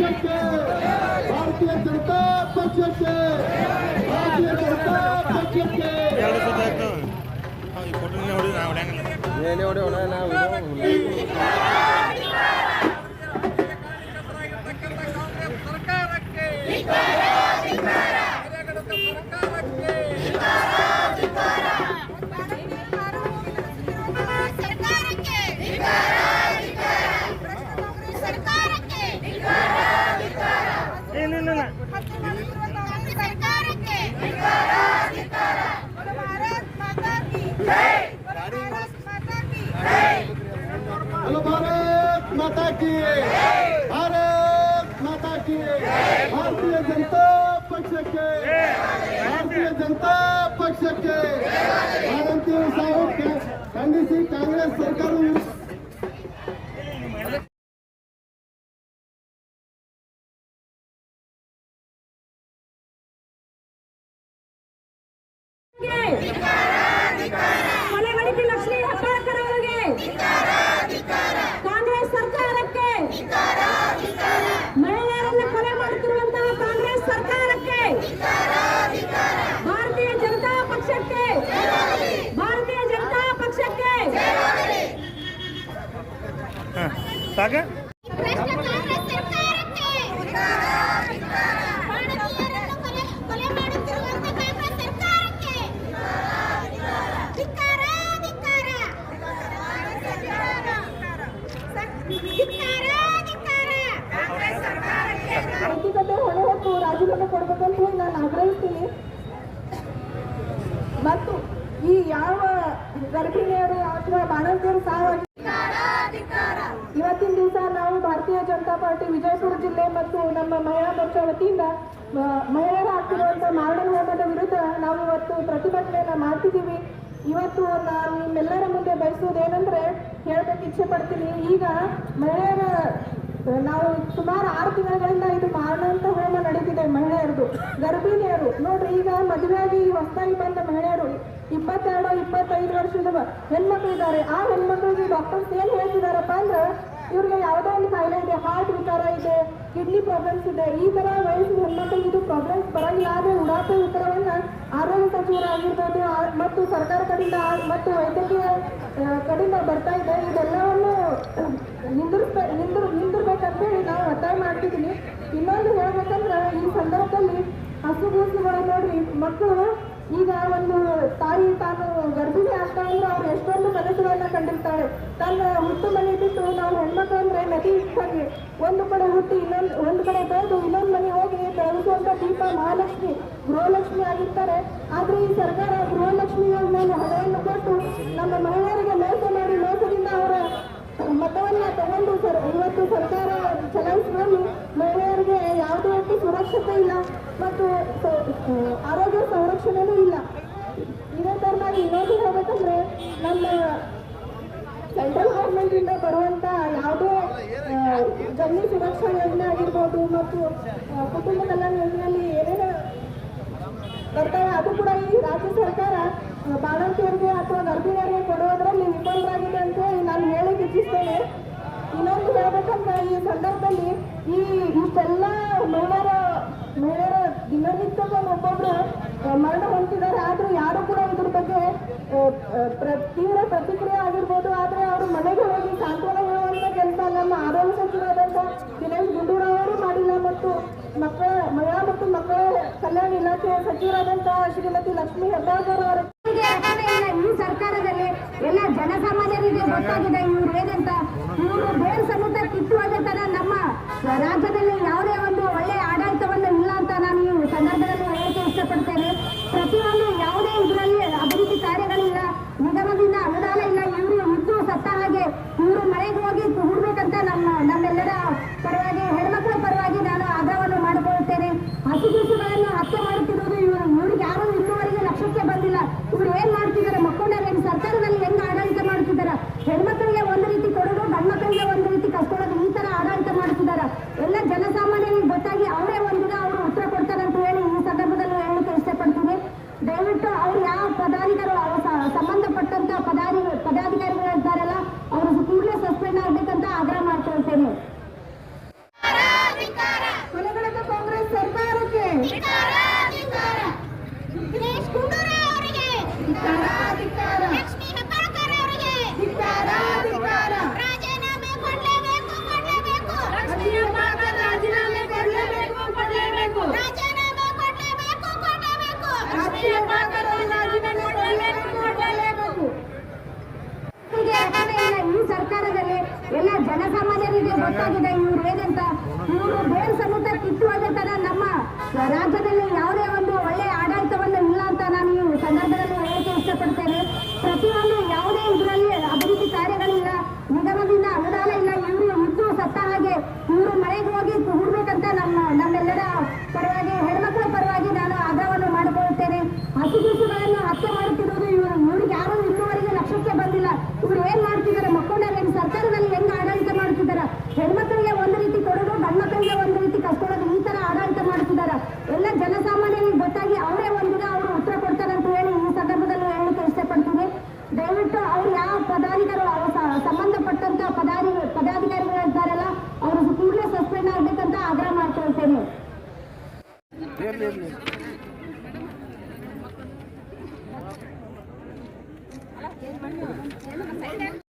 ಪಕ್ಷಕ್ಕೆ ಭಾರತೀಯ ಜನತಾ ಪಕ್ಷಕ್ಕೆ ಭಾರತೀಯ ಜನತಾ ಪಕ್ಷಕ್ಕೆ. ಎರಡು ಭಾರತ್ ಮಾತಾ ಕಿ ಭಾರತ್ ಮಾತಾ ಕಿ ಭಾರತೀಯ ಜನತಾ ಪಕ್ಷಕ್ಕೆ ಭಾರತೀಯ ಜನತಾ ಪಕ್ಷಕ್ಕೆ ಭಾರತೀಯ ಸಾವು ಖಂಡಿಸಿ ಕಾಂಗ್ರೆಸ್ ಸರ್ಕಾರ ಕೊಲೆಗಳಿಗೆ ಲಕ್ಷ್ಮೀ ಹೆಬ್ಬಾಳ್ಕರ್ ಅವರಿಗೆ ಕಾಂಗ್ರೆಸ್ ಸರ್ಕಾರಕ್ಕೆ ಮಹಿಳೆಯರನ್ನ ಕೊಲೆ ಮಾಡುತ್ತಿರುವಂತಹ ಕಾಂಗ್ರೆಸ್ ಸರ್ಕಾರಕ್ಕೆ ಭಾರತೀಯ ಜನತಾ ಪಕ್ಷಕ್ಕೆ ಭಾರತೀಯ ಜನತಾ ಪಕ್ಷಕ್ಕೆ ಹಾಂ ಸಾಕ ಭ್ರಷ್ಟ ಕಾಂಗ್ರೆಸ್ ಸರ್ಕಾರಕ್ಕೆ ಭಾರತೀಯರನ್ನು ಕೊಲೆ ಕೊಲೆ ಮಾಡುತ್ತಿರುವಂತ ಕಾಂಗ್ರೆಸ್ ಸರ್ಕಾರಕ್ಕೆ ಧಿಕ್ಕಾರ ಧಿಕ್ಕಾರ ಧಿಕ್ಕಾರ ಧಿಕ್ಕಾರ ಕಾಂಗ್ರೆಸ್ ಸರ್ಕಾರಕ್ಕೆ ವ್ಯಕ್ತಿಗತ ಹೊಣೆ ಹೊತ್ತು ರಾಜೀನಾಮೆ ಕೊಡಬೇಕಂತ ಹೇಳಿ ನಾನು ಆಗ್ರಹಿಸ್ತೀನಿ ಮತ್ತು ಈ ಯಾವ ಗರ್ಭಿಣಿಯರು ಅಥವಾ ಬಾಣಂತಿಯರು ಸಾವಾಗಿ ಇವತ್ತು ಭಾರತೀಯ ಜನತಾ ಪಾರ್ಟಿ ವಿಜಯಪುರ ಜಿಲ್ಲೆ ಮತ್ತು ನಮ್ಮ ಮಹಿಳಾ ಮೋರ್ಚಾ ವತಿಯಿಂದ ಮಹಿಳೆಯರ ಆಗ್ತಿರುವಂತಹ ಮಾರಣ ಹೋಮದ ವಿರುದ್ಧ ನಾವು ಇವತ್ತು ಪ್ರತಿಭಟನೆಯನ್ನ ಮಾಡ್ತಿದ್ದೀವಿ. ಇವತ್ತು ನಾನು ನಿಮ್ಮೆಲ್ಲರ ಮುಂದೆ ಬಯಸುವುದೇನೆಂದ್ರೆ ಹೇಳ್ಬೇಕು, ಇಚ್ಛೆ ಪಡ್ತೀನಿ. ಈಗ ಮಹಿಳೆಯರ ನಾವು ಸುಮಾರು ಆರು ತಿಂಗಳಿಂದ ಇದು ಮಾರಣಾಂತ ಹೋಮ ನಡೀತಿದೆ ಮಹಿಳೆಯರದು, ಗರ್ಭಿಣಿಯರು. ನೋಡ್ರಿ, ಈಗ ಮದುವೆಯಾಗಿ ಹೊಸದಾಗಿ ಬಂದ ಮಹಿಳೆಯರು ಇಪ್ಪತ್ತೆರಡು, ಇಪ್ಪತ್ತೈದು ವರ್ಷದ ಹೆಣ್ಮಕ್ಳಿದ್ದಾರೆ ಆ ಹೆಣ್ಮಕ್ಳಿಗೆ ಡಾಕ್ಟರ್ಸ್ ಏನ್ ಹೇಳ್ತಿದಾರಪ್ಪ ಅಂದ್ರೆ ಇವ್ರಿಗೆ ಯಾವುದೋ ಒಂದು ಕಾಯಿಲೆ ಇದೆ ಹಾರ್ಟ್ ವಿಕಾರ ಇದೆ ಕಿಡ್ನಿ ಪ್ರಾಬ್ಲಮ್ಸ್ ಇದೆ, ಈ ತರ ವಯಸ್ಸಿನ ಹೆಣ್ಮಕ್ಳಿಗೆ ಇದು ಪ್ರಾಬ್ಲಮ್ಸ್ ಬರಂಗಿಲ್ಲ. ಆದ್ರೆ ಉಡಾಫೆ ಉತ್ತರವನ್ನ ಆರೋಗ್ಯ ಸಚಿವರಾಗಿರ್ಬೋದು ಮತ್ತು ಸರ್ಕಾರ ಕಡೆಯಿಂದ ಮತ್ತು ವೈದ್ಯಕೀಯ ಕಡೆಯಿಂದ ಬರ್ತಾ ಇದೆ. ಇದೆಲ್ಲವನ್ನು ನಿಂದಿರ್ಸ್ಬೇ, ನಿಂದಿರ್ ನಿಂದಿರ್ಬೇಕಂತೇಳಿ ನಾವು ಒತ್ತಾಯ ಮಾಡ್ತಿದ್ದೀನಿ ಇನ್ನೊಂದು ಹೇಳ್ಬೇಕಂದ್ರೆ, ಈ ಸಂದರ್ಭದಲ್ಲಿ ಹಸುಗೂಸುಗಳು ನೋಡ್ರಿ, ಮಕ್ಕಳು ಈಗ ಒಂದು ತಾಯಿ ತಾನು ಗರ್ಭಿಣಿ ಆಗ್ತಾ ಅಂದ್ರೆ ಅವ್ರು ಎಷ್ಟೊಂದು ಕನಸುಗಳನ್ನ ಕಂಡಿರ್ತಾಳೆ ತನ್ನ ಹುಟ್ಟು ಮನೆ ಬಿಟ್ಟು ನಾವು ಹೆಣ್ಮಕ್ಳು ಅಂದ್ರೆ ನದಿ ಇಟ್ಟಾಗಿ ಒಂದು ಕಡೆ ಹುಟ್ಟಿ ಇನ್ನೊಂದು, ಒಂದು ಕಡೆ ಬೆಳೆದು ಇನ್ನೊಂದು ಮನೆ ಹೋಗಿ ಬೆಳೆಸುವಂತ ದೀಪ ಮಹಾಲಕ್ಷ್ಮಿ, ಗೃಹಲಕ್ಷ್ಮಿ ಆಗಿರ್ತಾರೆ. ಆದ್ರೆ ಈ ಸರ್ಕಾರ ಗೃಹಲಕ್ಷ್ಮಿಯ ಮೇಲೆ ಹಣವನ್ನು ಕೊಟ್ಟು ನಮ್ಮ ಮಹಿಳೆಯರಿಗೆ ಮೋಸ ಮಾಡಿ ಮೋಸದಿಂದ ಅವರ ಮತವನ್ನ ತಗೊಂಡು ಸರ್, ಇವತ್ತು ಸರ್ಕಾರ ಚಲಾಯಿಸಿದಲ್ಲಿ ಮಹಿಳೆಯರಿಗೆ ಯಾವುದೇ ರೀತಿ ಸುರಕ್ಷತೆ ಇಲ್ಲ. ಮತ್ತು ಆರೋಗ್ಯ ಸಂರಕ್ಷಣೆನೂ ಇಲ್ಲ. ಇದೇ ತರನಾಗಿ ಇನ್ನೊಂದು ಹೇಳ್ಬೇಕಂದ್ರೆ, ನಮ್ಮ ಸೆಂಟ್ರಲ್ ಗೌರ್ಮೆಂಟ್ ಇಂದ ಬರುವಂತ ಯಾವುದೇ ಜಮೀನು ಸುರಕ್ಷಾ ಯೋಜನೆ ಆಗಿರ್ಬೋದು ಮತ್ತು ಕುಟುಂಬ ಕಲ್ಯಾಣ ಯೋಜನೆಯಲ್ಲಿ ಏನೇನು ಬರ್ತಾರೆ ಅದು ಕೂಡ ಈ ರಾಜ್ಯ ಸರ್ಕಾರ ಬಾಣಂತಿಯರಿಗೆ ಅಥವಾ ಗರ್ಭಿಣಿಯರಿಗೆ ಕೊಡೋದ್ರಲ್ಲಿ ವಿಫಲರಾಗಿದೆ ಅಂತ ನಾನು ಹೇಳಿ ಇಚ್ಛಿಸ್ತೇನೆ ಇನ್ನೊಂದು ಹೇಳ್ಬೇಕಂದ್ರೆ, ಈ ಸಂದರ್ಭದಲ್ಲಿ ಈ ಇಷ್ಟೆಲ್ಲ ಮಹಿಳೆಯರ ಮಹಿಳೆಯರ ದಿನನಿತ್ಯದ ಒಬ್ಬೊಬ್ರು ಮರಣ ಹೊಂದಿದ್ದಾರೆ. ಆದ್ರೂ ಯಾರು ಕೂಡ ಇದ್ರ ಬಗ್ಗೆ ತೀವ್ರ ಪ್ರತಿಕ್ರಿಯೆ ಆಗಿರ್ಬೋದು. ಆದ್ರೆ ಅವರು ಮನೆಗೆ ಹೋಗಿ ಸಾಂತ್ವನ ಹೇಳುವಂತ ಕೆಲಸ ನಮ್ಮ ಆರೋಗ್ಯ ಸಚಿವರಾದಂತ ದಿನೇಶ್ ಗುಂಡೂರಾವ್ ಅವರು ಮಾಡಿಲ್ಲ. ಮತ್ತು ಮಕ್ಕಳ, ಮಹಿಳಾ ಮತ್ತು ಮಕ್ಕಳ ಕಲ್ಯಾಣ ಇಲಾಖೆಯ ಸಚಿವರಾದಂತಹ ಶ್ರೀಮತಿ ಲಕ್ಷ್ಮೀ ಹೆಬ್ಬಾಳ್ಕರ್ ಅವರು. ಈ ಸರ್ಕಾರದಲ್ಲಿ ಎಲ್ಲ ಜನಸಾಮಾನ್ಯರಿಗೆ ಗೊತ್ತಾಗಿದೆ. ಇವ್ರು ಏನಂತ, ಇವರು ಬೇರೆ ಸಮೇತ ಕಿತ್ತುವಾಗ ತರ ನಮ್ಮ ರಾಜ್ಯದಲ್ಲಿ ಯಾವುದೇ ಕಳ್ಕೊಳ್ಳೋದು ಈ ತರ ಆಡಳಿತ ಮಾಡ್ತಿದ್ದಾರೆ ಎಲ್ಲ ಜನಸಾಮಾನ್ಯರಿಗೆ ಗೊತ್ತಾಗಿ ಅವರೇ ಒಂದು ದಿನ ಅವರು ಉತ್ತರ ಕೊಡ್ತಾರೆ ಅಂತ ಹೇಳಿ ಈ ಸಂದರ್ಭದಲ್ಲಿ ಹೇಳಲಿಕ್ಕೆ ಇಷ್ಟಪಡ್ತೀನಿ. ದಯವಿಟ್ಟು ಅವ್ರು ಯಾವ ಪದಾಧಿಕಾರಿ ಸಂಬಂಧಪಟ್ಟಂತ ಪದಾಧಿ, ಪದಾಧಿಕಾರಿಗಳು ಇದ್ದಾರಲ್ಲ, ಅವರು ಕೂಡಲೇ ಸಸ್ಪೆಂಡ್ ಆಗ್ಬೇಕಂತ ಆಗ್ರಹ ಮಾಡ್ಕೊಳ್ತೇನೆ ಕೊನೆಗಳಿಂದ ಕಾಂಗ್ರೆಸ್ ಸರ್ಕಾರಕ್ಕೆ. ಈ ಸರ್ಕಾರದಲ್ಲಿ ಎಲ್ಲ ಜನಸಾಮಾನ್ಯರಿಗೆ ಗೊತ್ತಾಗಿದೆ ಇವ್ರು ಏನಂತ ಇವರು ಬೇರೆ ಸಮೇತ ಕಿತ್ತು ತರ ನಮ್ಮ ರಾಜ್ಯದಲ್ಲಿ ಯಾವುದೇ ಒಂದು ಒಳ್ಳೆಯ ಆಡಳಿತವನ್ನು ಇಲ್ಲ ಅಂತ ನಾನು ಈ ಸಂದರ್ಭದಲ್ಲಿ ಹೇಳಕ್ಕೆ ಇಷ್ಟಪಡ್ತೇನೆ ಪ್ರತಿಯೊಂದು ಯಾವುದೇ ಇದರಲ್ಲಿ ಅಭಿವೃದ್ಧಿ ಕಾರ್ಯಗಳಿಲ್ಲ ನಿಗಮದಿಂದ ಅನುದಾನ ಇಲ್ಲ ಇವರು ಇದ್ದು ಸತ್ತ ಹಾಗೆ ಇವರು ಮನೆಗೆ ಹೋಗಿ ಕೂಡ್ಬೇಕಂತ ನಮ್ಮ ನಮ್ಮೆಲ್ಲರ ಪರವಾಗಿ ಹೆಣ್ಮಕ್ಳ ಪರವಾಗಿ ನಾನು ಆಗ್ರಹವನ್ನು ಮಾಡಿಕೊಳ್ಳುತ್ತೇನೆ ಹಸು ಕೂಸುಗಳನ್ನು ಹತ್ಯೆ ಮಾಡುತ್ತಿರುವುದು ಇವರು ಇವ್ರಿಗೆ ಯಾರು ಇನ್ನೂವರೆಗೆ ಲಕ್ಷ್ಯಕ್ಕೆ ಬಂದಿಲ್ಲ ಇವ್ರು ಏನ್ ಮಾಡ್ತಿದ್ದಾರೆ ಮಕ್ಕಳನ್ನ ಹೆಂಗ್ ಸರ್ಕಾರದಲ್ಲಿ ಹೆಂಗ್ ಆಡಳಿತ ಮಾಡ್ತಿದ್ದಾರೆ ಹೆಣ್ಮಕ್ಳಿಗೆ ಒಂದು ರೀತಿ ಕೊಡೋದು ಗಂಡ್ಮಕ್ಳಿಗೆ ಒಂದು ರೀತಿ ಕಸ್ಕೊಳ್ಳೋದು ಈ ತರ ಆಡಳಿತ ಮಾಡ್ತಿದ್ದಾರೆ ಎಲ್ಲ ಜನಸಾಮಾನ್ಯರಿಗೆ ಗೊತ್ತಾಗಿ ಅವರೇ ಒಂದಿನ ಅವರು ಉತ್ತರ ಕೊಡ್ತಾರೆ ಅಂತ ಹೇಳಿ ಈ ಸಂದರ್ಭದಲ್ಲಿ ಹೇಳಲಿಕ್ಕೆ ಇಷ್ಟಪಡ್ತೀನಿ. ದಯವಿಟ್ಟು ಅವ್ರು ಯಾವ ಪದಾಧಿಕಾರಿ ಸಂಬಂಧಪಟ್ಟಂತ ಪದಾಧಿ ಪದಾಧಿಕಾರಿಗಳು ಇದ್ದಾರಲ್ಲ ಅವರು ಕೂಡಲೇ ಸಸ್ಪೆಂಡ್ ಆಗ್ಬೇಕಂತ ಆಗ್ರಹ ಮಾಡ್ಕೊಳ್ತೇನೆ. Nè, nó!